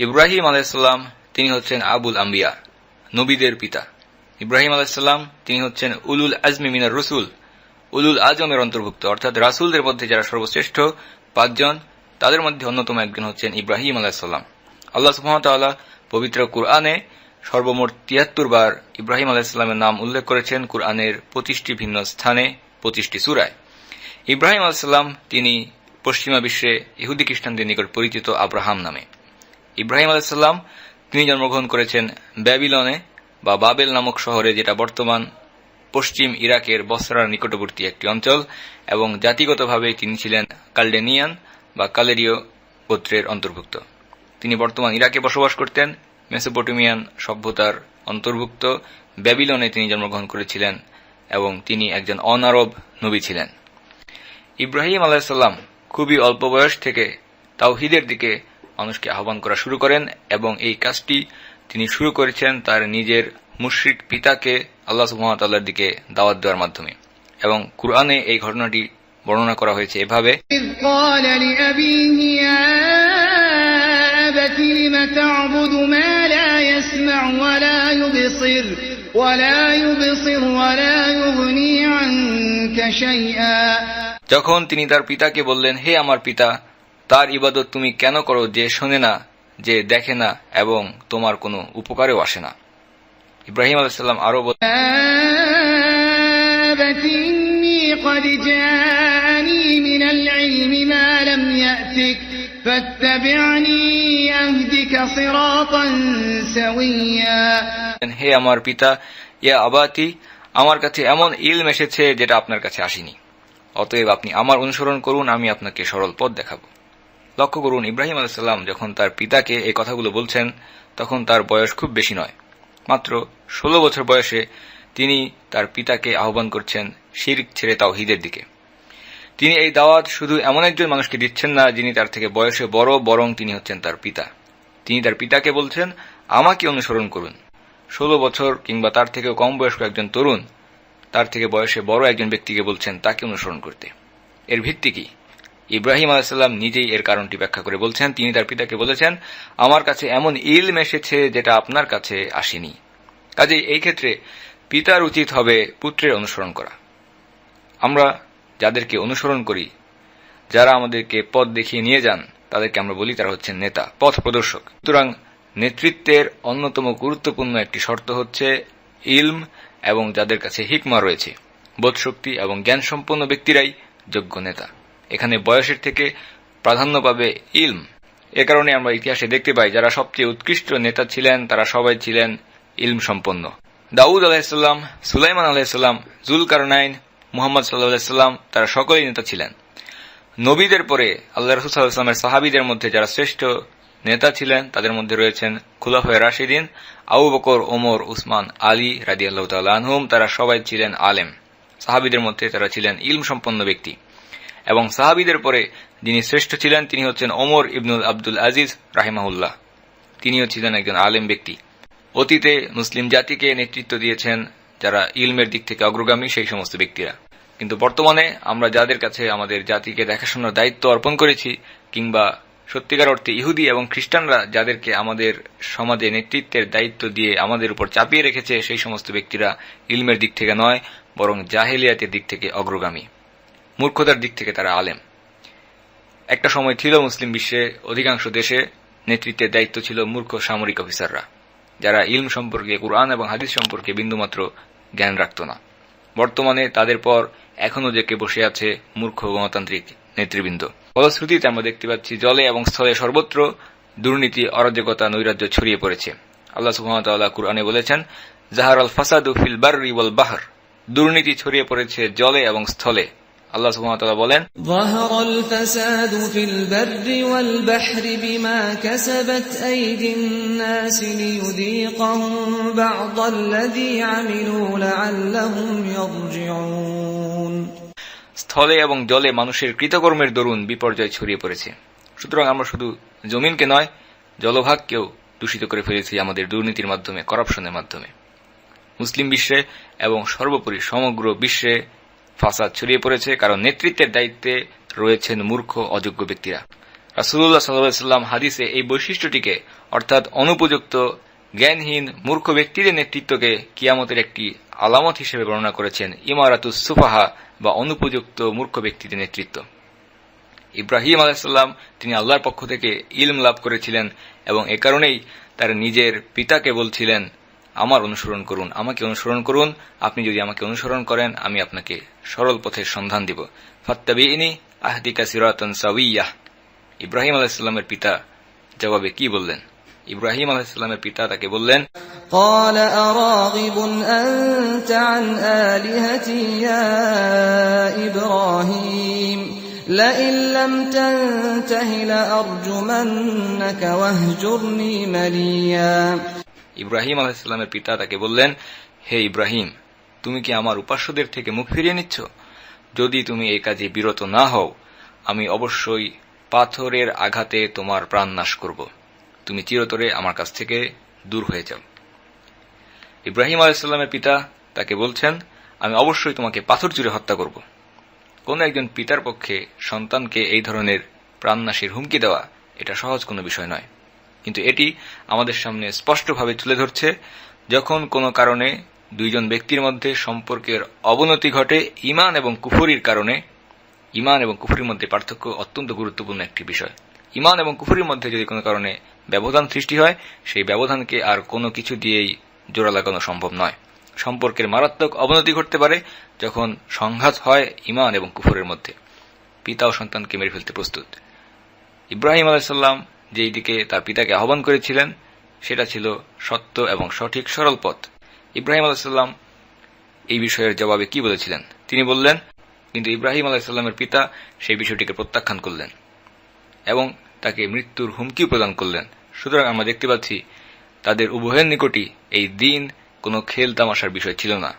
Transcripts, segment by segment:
ইব্রাহিম আলাইসাল্লাম তিনি হচ্ছেন আবুল আম্বিয়া, নবীদের পিতা। ইব্রাহিম আলাইসাল্লাম তিনি হচ্ছেন উলুল আজমি মিনার রসুল, উলুল আজমের অন্তর্ভুক্ত। অর্থাৎ রাসুলদের মধ্যে যারা সর্বশ্রেষ্ঠ পাঁচজন, তাদের মধ্যে অন্যতম একজন হচ্ছেন ইব্রাহিম আলাইসাল্লাম আল্লাহ সুহামতাল্লাহ পবিত্র কুরআনে সর্বমোট তিয়াত্তর বার ইব্রাহিম আলাহিসাল্লামের নাম উল্লেখ করেছেন কুরআনের পঁচিশটি ভিন্ন স্থানে, পঁচিশটি সুরায়। ইব্রাহিম আলাহিসাল্লাম তিনি পশ্চিমা বিশ্বে ইহুদি খ্রিস্টানদের নিকট পরিচিত আব্রাহাম নামে। ইব্রাহিম আলাহিসাল্লাম তিনি জন্মগ্রহণ করেছেন ব্যাবিলনে বা বাবেল নামক শহরে, যেটা বর্তমান পশ্চিম ইরাকের বসরার নিকটবর্তী একটি অঞ্চল, এবং জাতিগতভাবে তিনি ছিলেন কালডেনিয়ান বা কালেরীয় গোত্রের অন্তর্ভুক্ত। তিনি বর্তমান ইরাকে বসবাস করতেন। মেসোপটেমিয়ান সভ্যতার অন্তর্ভুক্ত ব্যাবিলনে তিনি জন্মগ্রহণ করেছিলেন এবং তিনি একজন অনারব নবী ছিলেন। ইব্রাহিম আলাহিসাল্লাম খুবই অল্প বয়স থেকে তাওহিদের দিকে মানুষকে আহ্বান করা শুরু করেন এবং এই কাজটি তিনি শুরু করেছেন তার নিজের মুশ্রিক পিতাকে আল্লাহ সুহামতাল্লাহর দিকে দাওয়াত দেওয়ার মাধ্যমে। এবং কুরআনে এই ঘটনাটি বর্ণনা করা হয়েছে এভাবে الآية لم تعبد ما لا يسمع ولا يبصر ولا يبصر ولا يغني عنك شيئا যখন তিনি তার পিতাকে বললেন হে আমার পিতা তার ইবাদত তুমি কেন করো যে শোনে না যে দেখে না এবং তোমার কোনো উপকারেও আসে না ইব্রাহিম আলাইসাল্লাম আরো قد جاءني من العلم ما لم يأتك হে আমার পিতা ইয়া আবাতি, আমার কাছে এমন ইলম এসেছে যেটা আপনার কাছে আসেনি। অতএব আপনি আমার অনুসরণ করুন, আমি আপনাকে সরল পথ দেখাব। লক্ষ্য করুন, ইব্রাহিম আলাইসাল্লাম যখন তার পিতাকে এই কথাগুলো বলছেন, তখন তার বয়স খুব বেশি নয়। মাত্র ষোলো বছর বয়সে তিনি তার পিতাকে আহ্বান করছেন শির ছেড়ে তাও হিদের দিকে। তিনি এই দাওয়াত শুধু এমন একজন মানুষকে দিচ্ছেন না, যিনি তার থেকে বয়সে বড়, বরং তিনি হচ্ছেন তার পিতা। তিনি তার পিতাকে বলছেন, আমাকে অনুসরণ করুন। ষোলো বছর কিংবা তার থেকেও কম বয়স্ক একজন তরুণ, তার থেকে বয়সে বড় একজন ব্যক্তিকে বলছেন, তাকে অনুসরণ করতে। এর ভিত্তি কি? ইব্রাহিম আলাহিসাল্লাম নিজেই এর কারণটি ব্যাখ্যা করে বলছেন, তিনি তার পিতাকে বলেছেন, আমার কাছে এমন ইলম এসেছে যেটা আপনার কাছে আসেনি। কাজেই এই ক্ষেত্রে পিতার উচিত হবে পুত্রের অনুসরণ করা। আমরা যাদেরকে অনুসরণ করি, যারা আমাদেরকে পথ দেখিয়ে নিয়ে যান, তাদেরকে আমরা বলি তারা হচ্ছেন নেতা, পথ প্রদর্শক। সুতরাং নেতৃত্বের অন্যতম গুরুত্বপূর্ণ একটি শর্ত হচ্ছে ইলম এবং যাদের কাছে হিকমা রয়েছে। বোধশক্তি এবং জ্ঞান সম্পন্ন ব্যক্তিরাই যোগ্য নেতা। এখানে বয়সের থেকে প্রাধান্য পাবে ইলম। এ কারণে আমরা ইতিহাসে দেখতে পাই, যারা সবচেয়ে উৎকৃষ্ট নেতা ছিলেন, তারা সবাই ছিলেন ইলম সম্পন্ন। দাউদ আলাহিসাল্লাম সুলাইমান আলাহিসাল্লাম জুল কারনাইন মুহাম্মদ সাল্লাহাম তারা সকলেই নেতা ছিলেন। নবীদের পরে আল্লাহ রসুলামের সাহাবিদের মধ্যে যারা শ্রেষ্ঠ নেতা ছিলেন, তাদের মধ্যে রয়েছেন খুলাফে রাশিদিন আবু বকর, ওমর, উসমান, আলী রাজি আল্লাহ তারা সবাই ছিলেন আলেম। সাহাবিদের মধ্যে তারা ছিলেন ইলম সম্পন্ন ব্যক্তি। এবং সাহাবিদের পরে যিনি শ্রেষ্ঠ ছিলেন, তিনি হচ্ছেন ওমর ইবনুল আব্দুল আজিজ রাহিমাহুল্লাহ। তিনিও ছিলেন একজন আলেম ব্যক্তি। অতীতে মুসলিম জাতিকে নেতৃত্ব দিয়েছেন যারা ইলমের দিক থেকে অগ্রগামী, সেই সমস্ত ব্যক্তিরা। কিন্তু বর্তমানে আমরা যাদের কাছে আমাদের জাতিকে দেখাশোনার দায়িত্ব অর্পণ করেছি, কিংবা সত্যিকার অর্থে ইহুদি এবং খ্রিস্টানরা যাদেরকে আমাদের সমাজে নেতৃত্বের দায়িত্ব দিয়ে আমাদের উপর চাপিয়ে রেখেছে, সেই সমস্ত ব্যক্তিরা ইলমের দিক থেকে নয়, বরং জাহেলিয়াতের দিক থেকে অগ্রগামী, মূর্খতার দিক থেকে তারা আলেম। একটা সময় ছিল মুসলিম বিশ্বে অধিকাংশ দেশে নেতৃত্বের দায়িত্ব ছিল মূর্খ সামরিক অফিসাররা, যারা ইলম সম্পর্কে, কুরআন এবং হাদিস সম্পর্কে বিন্দুমাত্র জ্ঞান রাখত না। বর্তমানে তাদের পর এখনও জেকে বসে আছে মূর্খ গণতান্ত্রিক নেতৃবৃন্দ। ফলশ্রুতিতে আমরা দেখতে পাচ্ছি জলে এবং স্থলে সর্বত্র দুর্নীতি, অরাজকতা, নৈরাজ্য ছড়িয়ে পড়েছে। আল্লাহ সুহামতাল্লাহ কুরআনে বলেছেন, জাহার আল ফাসাদু ফিল বার্রি ওয়াল বাহার। দুর্নীতি ছড়িয়ে পড়েছে জলে এবং স্থলে। আল্লাহ সুবহানাহু বলেন স্থলে এবং জলে মানুষের কৃতকর্মের দরুন বিপর্যয় ছড়িয়ে পড়েছে। সুতরাং আমরা শুধু জমিনকে নয় জলভাগকেও দূষিত করে ফেলেছি আমাদের দুর্নীতির মাধ্যমে করাপশনের মাধ্যমে। মুসলিম বিশ্বে এবং সর্বোপরি সমগ্র বিশ্বে ফাসাদ ছড়িয়ে পড়েছে, কারণ নেতৃত্বের দায়িত্বে রয়েছেন মূর্খ, অযোগ্য ব্যক্তিরা। রাসুল্লাহ সাল্লাম হাদিসে এই বৈশিষ্ট্যটিকে, অর্থাৎ অনুপযুক্ত, জ্ঞানহীন, মূর্খ ব্যক্তিদের নেতৃত্বকে কিয়ামতের একটি আলামত হিসেবে বর্ণনা করেছেন ইমারাতুস সুফাহা বা অনুপযুক্ত মূর্খ ব্যক্তিদের নেতৃত্ব। ইব্রাহিম আলাহিসাল্লাম তিনি আল্লাহর পক্ষ থেকে ইলম লাভ করেছিলেন এবং এ কারণেই তার নিজের পিতাকে বলছিলেন আমার অনুসরণ করুন আমাকে অনুসরণ করুন আপনি যদি আমাকে অনুসরণ করেন আমি আপনাকে সরল পথের সন্ধান দিব ফাত্তাবিনী আহদিকা সিরাতন সাউইয়াহ ইব্রাহিম আলাহিসাল্লামের পিতা জবাবে কি বললেন ইব্রাহিম আলাহিসাল্লামের পিতা তাকে বললেন قال أراغب أنت عن آلهتي يا إبراهيم لئن لم تنته لأرجمنك واهجرني مليا ইব্রাহিম আলাহিসাল্লামের পিতা তাকে বললেন, হে ইব্রাহিম, তুমি কি আমার উপাস্যদের থেকে মুখ ফিরিয়ে নিচ্ছ? যদি তুমি এই কাজে বিরত না হও, আমি অবশ্যই পাথরের আঘাতে তোমার প্রাণ নাশ করব। তুমি চিরতরে আমার কাছ থেকে দূর হয়ে যাও। ইব্রাহিম আলাইসাল্লামের পিতা তাকে বলছেন, আমি অবশ্যই তোমাকে পাথর জুড়ে হত্যা করব। কোন একজন পিতার পক্ষে সন্তানকে এই ধরনের প্রাণনাশীর হুমকি দেওয়া এটা সহজ কোনো বিষয় নয়। কিন্তু এটি আমাদের সামনে স্পষ্টভাবে তুলে ধরছে, যখন কোনো কারণে দুইজন ব্যক্তির মধ্যে সম্পর্কের অবনতি ঘটে ইমান এবং কুফরির কারণে ইমান এবং কুফরির মধ্যে পার্থক্য অত্যন্ত গুরুত্বপূর্ণ একটি বিষয়। ইমান এবং কুফরির মধ্যে যদি কোনো কারণে ব্যবধান সৃষ্টি হয়, সেই ব্যবধানকে আর কোনো কিছু দিয়েই জোড়া লাগানো সম্ভব নয়। সম্পর্কের মারাত্মক অবনতি ঘটতে পারে যখন সংঘাত হয় ইমান এবং কুফুরের মধ্যে। পিতা ও সন্তানকে মেরে ফেলতে প্রস্তুত। ইব্রাহিম আলাইসাল্লাম যেই দিকে তার পিতাকে আহ্বান করেছিলেন, সেটা ছিল সত্য এবং সঠিক সরল পথ। ইব্রাহিম আলাইসাল্লাম এই বিষয়ের জবাবে কি বলেছিলেন? তিনি বললেন, কিন্তু ইব্রাহিম আলাইসাল্লামের পিতা সেই বিষয়টিকে প্রত্যাখ্যান করলেন এবং তাকে মৃত্যুর হুমকি প্রদান করলেন। সুতরাং আমরা দেখতে পাচ্ছি, তাদের উভয়ের নিকটই এই দিন কোনো খেল তামাশার বিষয় ছিল না।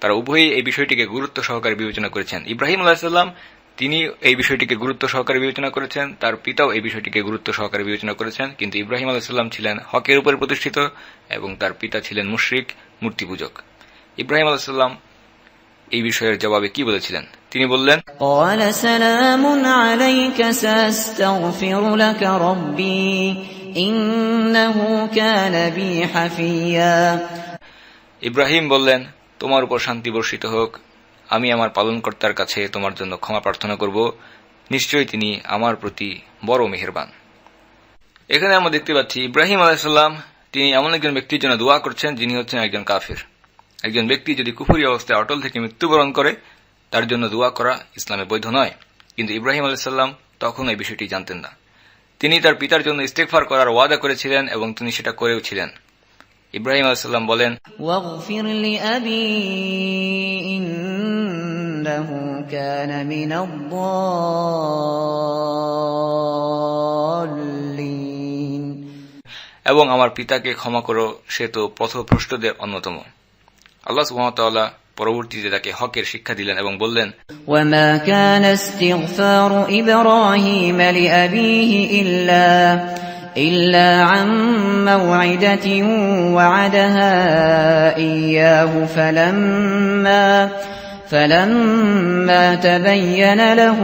তারা উভয়ই এই বিষয়টিকে গুরুত্ব সহকারে বিবেচনা করেছেন। ইব্রাহিম আলাহিসাল্লাম তিনি এই বিষয়টিকে গুরুত্ব সহকারে বিবেচনা করেছেন তার পিতাও এই বিষয়টিকে গুরুত্ব সহকারে বিবেচনা করেছেন কিন্তু ইব্রাহিম আলাহিসাল্লাম ছিলেন হকের উপরে প্রতিষ্ঠিত এবং তার পিতা ছিলেন মুশ্রিক মূর্তি পূজক ইব্রাহিম আলাহিসাল্লাম এই বিষয়ের জবাবে কি বলেছিলেন? তিনি বললেন ইব্রাহিম বললেন তোমার উপর শান্তি বর্ষিত হোক আমি আমার পালনকর্তার কাছে তোমার জন্য ক্ষমা প্রার্থনা করব। নিশ্চয়ই তিনি আমার প্রতি বড় মেহেরবান। এখানে আমরা দেখতে পাচ্ছি, ইব্রাহিম আলাইসাল্লাম তিনি এমন একজন ব্যক্তির জন্য দোয়া করছেন যিনি হচ্ছেন একজন কাফির। একজন ব্যক্তি যদি কুফুরি অবস্থায় অটল থেকে মৃত্যুবরণ করে, তার জন্য দোয়া করা ইসলামে বৈধ নয়। কিন্তু ইব্রাহিম আলাইসাল্লাম তখন এই বিষয়টি জানতেন না। তিনি তার পিতার জন্য ইস্তেকফার করার ওয়াদা করেছিলেন এবং তিনি সেটা করেও ছিলেন। ইব্রাহিম আলাইসাল্লাম বলেন واغفر لأبي إنه كان من الضالين এবং আমার পিতাকে ক্ষমা করো সে তো পথভ্রষ্টদের অন্যতম আল্লাহ সুহামতাল্লাহ পরবর্তীতে তাকে হকের শিক্ষা দিলেন এবং বললেন وما كان استغفار إبراهيم لأبيه إلا إلا عن موعدة وعدها إياه فلما فلما تبين له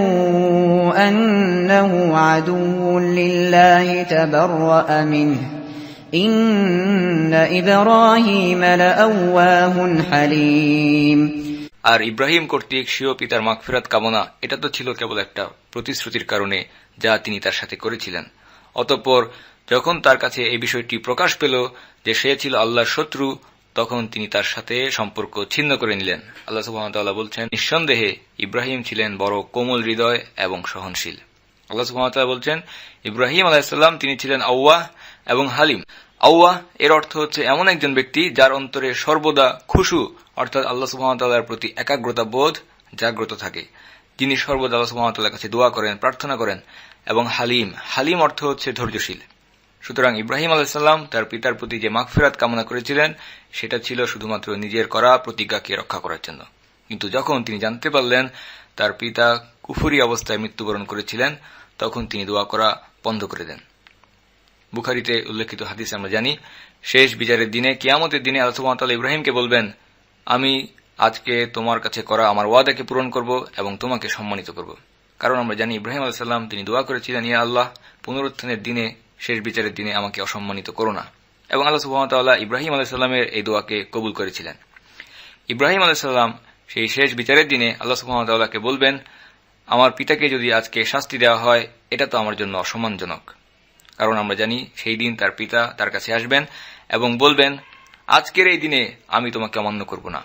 أنه عدو لله تبرأ منه إن إبراهيم لأواه حليم আর ইব্রাহিম কর্তৃক স্বীয় পিতার মাগফিরাত কামনা এটা তো ছিল কেবল একটা প্রতিশ্রুতির কারণে যা তিনি তার সাথে করেছিলেন অতঃপর যখন তার কাছে এই বিষয়টি প্রকাশ পেল যে সে ছিল আল্লাহর শত্রু, তখন তিনি তার সাথে সম্পর্ক ছিন্ন করে নিলেন। আল্লাহ সুহামতাল্লাহ বলছেন, নিঃসন্দেহে ইব্রাহিম ছিলেন বড় কোমল হৃদয় এবং সহনশীল। আল্লাহ সুহামতাল্লাহ বলছেন, ইব্রাহিম আলাহিসাল্লাম তিনি ছিলেন আউয়াহ এবং হালিম। আউয়াহ এর অর্থ হচ্ছে এমন একজন ব্যক্তি যার অন্তরে সর্বদা খুশু, অর্থাৎ আল্লাহ সুহামতাল্লাহর প্রতি একাগ্রতা বোধ জাগ্রত থাকে। যিনি সর্বদা আল্লাহ সুহামতাল্লাহ কাছে দোয়া করেন, প্রার্থনা করেন। এবং হালিম। হালিম অর্থ হচ্ছে ধৈর্যশীল। সুতরাং ইব্রাহিম আলাইসাল্লাম তার পিতার প্রতি যে মাগফিরাত কামনা করেছিলেন, সেটা ছিল শুধুমাত্র নিজের করা প্রতিজ্ঞাকে রক্ষা করার জন্য। কিন্তু যখন তিনি জানতে পারলেন তার পিতা কুফুরি অবস্থায় মৃত্যুবরণ করেছিলেন, তখন তিনি দোয়া করা বন্ধ করে দেন। বুখারিতে উল্লেখিত হাদিস আমরা জানি, শেষ বিচারের দিনে, কিয়ামতের দিনে সুবহানাহু ইব্রাহিমকে বলবেন, আমি আজকে তোমার কাছে করা আমার ওয়াদাকে পূরণ করব এবং তোমাকে সম্মানিত করব। কারণ আমরা জানি ইব্রাহিম আলাইসাল্লাম তিনি দোয়া করেছিলেন ইয়া আল্লাহ, পুনরুত্থানের দিনে, শেষ বিচারের দিনে আমাকে অসম্মানিত করো না। এবং আল্লাহ সুবহানাহু ইব্রাহিম আলাইসাল্লামের এই দোয়াকে কবুল করেছিলেন। ইব্রাহিম আলাইসাল্লাম সেই শেষ বিচারের দিনে আল্লাহ সুবহানাহু বলবেন, আমার পিতাকে যদি আজকে শাস্তি দেওয়া হয়, এটা তো আমার জন্য অসম্মানজনক। কারণ আমরা জানি সেই দিন তার পিতা তার কাছে আসবেন এবং বলবেন, আজকের এই দিনে আমি তোমাকে অমান্য করব না।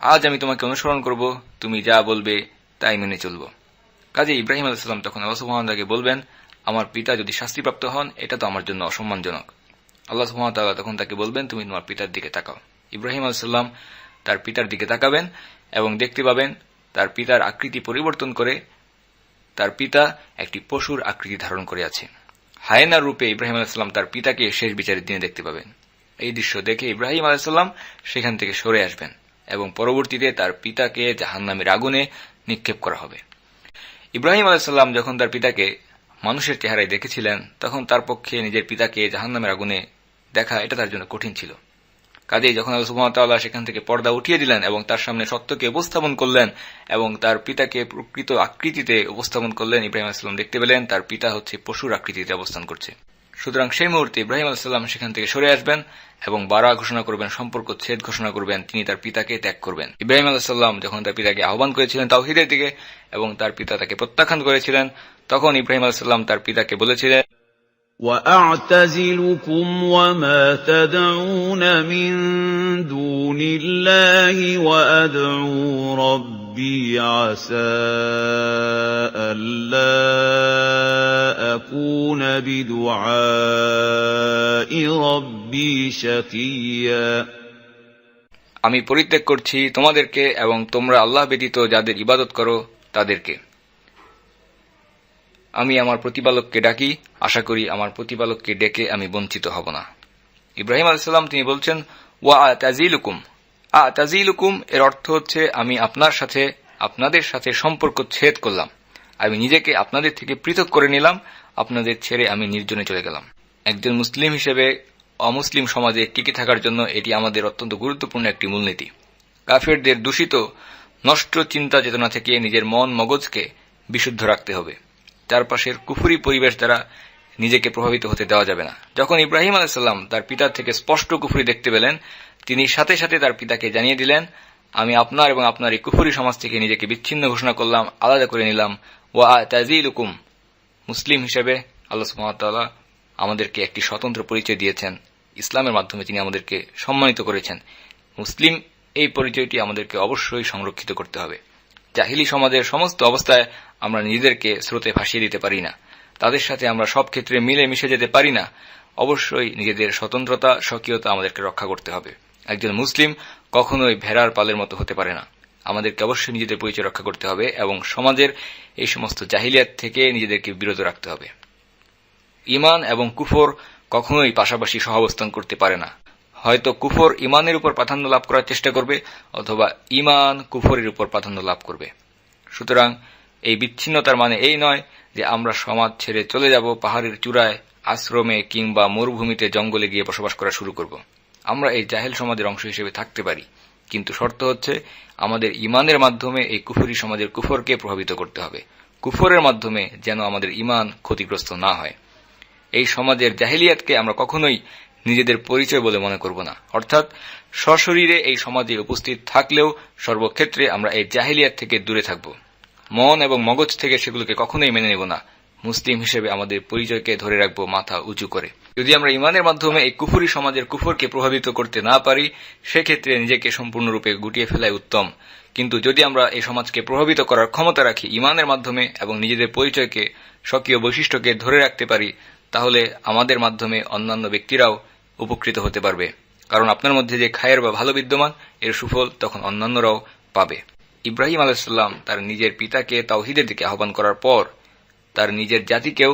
আজ আমি তোমাকে অনুসরণ করব, তুমি যা বলবে তাই মেনে চলব। কাজে ইব্রাহিম আলাইসাল্লাম তখন আল্লাহ সুহামদাকে বলবেন, আমার পিতা যদি শাস্তিপ্রাপ্ত হন, এটা তো আমার জন্য অসম্মানজনক। আল্লাহ সুহামতাল্লাহ তখন তাকে বলবেন, তুমি তোমার পিতার দিকে তাকাও। ইব্রাহিম আলাইসাল্লাম তার পিতার দিকে তাকাবেন এবং দেখতে পাবেন, তার পিতার আকৃতি পরিবর্তন করে তার পিতা একটি পশুর আকৃতি ধারণ করে আছে। হায়নার রূপে ইব্রাহিম আলাইসাল্লাম তার পিতাকে শেষ বিচারের দিনে দেখতে পাবেন। এই দৃশ্য দেখে ইব্রাহিম আলাইসাল্লাম সেখান থেকে সরে আসবেন এবং পরবর্তীতে তার পিতাকে জাহান্নামের আগুনে নিক্ষেপ করা হবে। ইব্রাহিম আলাইসাল্লাম যখন তার পিতাকে মানুষের চেহারায় দেখেছিলেন, তখন তার পক্ষে নিজের পিতাকে জাহান্নামের আগুনে দেখা এটা তার জন্য কঠিন ছিল। কাজেই যখন আল্লাহ সুবহানাহু সেখান থেকে পর্দা উঠিয়ে দিলেন এবং তার সামনে সত্যকে উপস্থাপন করলেন এবং তার পিতাকে প্রকৃত আকৃতিতে উপস্থাপন করলেন, ইব্রাহিম আসলাম দেখতে পেলেন, তার পিতা হচ্ছে পশুর আকৃতিতে অবস্থান করছে। সুতরাং সেই মুহূর্তে ইব্রাহিম আলাইসাল্লাম সেখান থেকে সরে আসবেন এবং বারা ঘোষণা করবেন, সম্পর্ক ছেদ ঘোষণা করবেন, তিনি তার পিতাকে ত্যাগ করবেন। ইব্রাহিম আলাইসাল্লাম যখন তার পিতাকে আহ্বান করেছিলেন তাওহিদের দিকে এবং তার পিতা তাকে প্রত্যাখ্যান করেছিলেন, তখন ইব্রাহিম আলাইসাল্লাম তার পিতাকে বলেছিলেন وأعتزلكم وما تدعون من دون الله وأدعو ربي عسى ألا أكون بدعاء ربي شقيا আমি পরিত্যাগ করছি তোমাদেরকে এবং তোমরা আল্লাহ ব্যতীত যাদের ইবাদত করো তাদেরকে আমি আমার প্রতিপালককে ডাকি, আশা করি আমার প্রতিপালককে ডেকে আমি বঞ্চিত হব না। ইব্রাহিম আলাইসাল্লাম তিনি বলছেন, ওয়া তাজিলুকুম আ তাজিলুকুম এর অর্থ হচ্ছে, আমি আপনার সাথে, আপনাদের সাথে সম্পর্ক ছেদ করলাম। আমি নিজেকে আপনাদের থেকে পৃথক করে নিলাম, আপনাদের ছেড়ে আমি নির্জনে চলে গেলাম। একজন মুসলিম হিসেবে অমুসলিম সমাজে টিকে থাকার জন্য এটি আমাদের অত্যন্ত গুরুত্বপূর্ণ একটি মূলনীতি। কাফেরদের দূষিত, নষ্ট চিন্তা চেতনা থেকে নিজের মন মগজকে বিশুদ্ধ রাখতে হবে। চারপাশের কুফুরি পরিবেশ দ্বারা নিজেকে প্রভাবিত হতে দেওয়া যাবে না। যখন ইব্রাহিম আলাইসাল্লাম তার পিতার থেকে স্পষ্ট কুফুরি দেখতে পেলেন, তিনি সাথে সাথে তার পিতাকে জানিয়ে দিলেন, আমি আপনার এবং আপনার এই কুফুরি সমাজ থেকে নিজেকে বিচ্ছিন্ন ঘোষণা করলাম, আলাদা করে নিলাম। ওয়া তাজিল হুকুম মুসলিম হিসেবে আল্লাহ সুমতাল্লাহ আমাদেরকে একটি স্বতন্ত্র পরিচয় দিয়েছেন। ইসলামের মাধ্যমে তিনি আমাদেরকে সম্মানিত করেছেন। মুসলিম এই পরিচয়টি আমাদেরকে অবশ্যই সংরক্ষিত করতে হবে। জাহিলি সমাজের সমস্ত অবস্থায় আমরা নিজেদেরকে স্রোতে ভাসিয়ে দিতে পারি না। তাদের সাথে আমরা সব ক্ষেত্রে মিলে মিশে যেতে পারি না। অবশ্যই নিজেদের স্বতন্ত্রতা, স্বকীয়তা আমাদেরকে রক্ষা করতে হবে। একজন মুসলিম কখনোই ভেড়ার পালের মতো হতে পারে না। আমাদেরকে অবশ্যই নিজেদের পরিচয় রক্ষা করতে হবে এবং সমাজের এই সমস্ত জাহিলিয়াত থেকে নিজেদেরকে বিরত রাখতে হবে। ইমান এবং কুফর কখনোই পাশাপাশি সহাবস্থান করতে পারে না। হয়তো কুফর ইমানের উপর প্রাধান্য লাভ করার চেষ্টা করবে, অথবা ইমান কুফরের উপর প্রাধান্য লাভ করবে। সুতরাং এই বিচ্ছিন্নতার মানে এই নয় যে আমরা সমাজ ছেড়ে চলে যাব, পাহাড়ের চূড়ায়, আশ্রমে কিংবা মরুভূমিতে জঙ্গলে গিয়ে বসবাস করা শুরু করব। আমরা এই জাহেল সমাজের অংশ হিসেবে থাকতে পারি, কিন্তু শর্ত হচ্ছে আমাদের ইমানের মাধ্যমে এই কুফরি সমাজের কুফরকে প্রভাবিত করতে হবে। কুফরের মাধ্যমে যেন আমাদের ইমান ক্ষতিগ্রস্ত না হয়। এই সমাজের জাহিলিয়াতকে আমরা কখনোই নিজেদের পরিচয় বলে মনে করব না। অর্থাৎ, সশরীরে এই সমাজে উপস্থিত থাকলেও সর্বক্ষেত্রে আমরা এই জাহিলিয়াত থেকে দূরে থাকব। মন এবং মগজ থেকে সেগুলোকে কখনোই মেনে নেব না। মুসলিম হিসেবে আমাদের পরিচয়কে ধরে রাখব মাথা উঁচু করে। যদি আমরা ইমানের মাধ্যমে এই কুফুরি সমাজের কুফরকে প্রভাবিত করতে না পারি, সেক্ষেত্রে নিজেকে সম্পূর্ণরূপে গুটিয়ে ফেলাই উত্তম। কিন্তু যদি আমরা এই সমাজকে প্রভাবিত করার ক্ষমতা রাখি ইমানের মাধ্যমে এবং নিজেদের পরিচয়কে স্বকীয় বৈশিষ্ট্যকে ধরে রাখতে পারি, তাহলে আমাদের মাধ্যমে অন্যান্য ব্যক্তিরাও উপকৃত হতে পারবে কারণ আপনার মধ্যে যে খায়ের বা ভালো বিদ্যমান এর সুফল তখন অন্যান্যরাও পাবে ইব্রাহিম আলাইসাল্লাম তার নিজের পিতাকে তাওহিদের দিকে আহ্বান করার পর তার নিজের জাতিকেও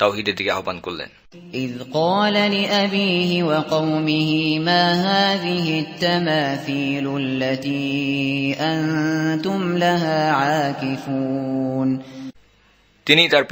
তাওহিদের দিকে আহ্বান করলেন إذ قال لأبيه وقومه ما هذه التماثيل التي أنتم لها عاكفون তিনি তার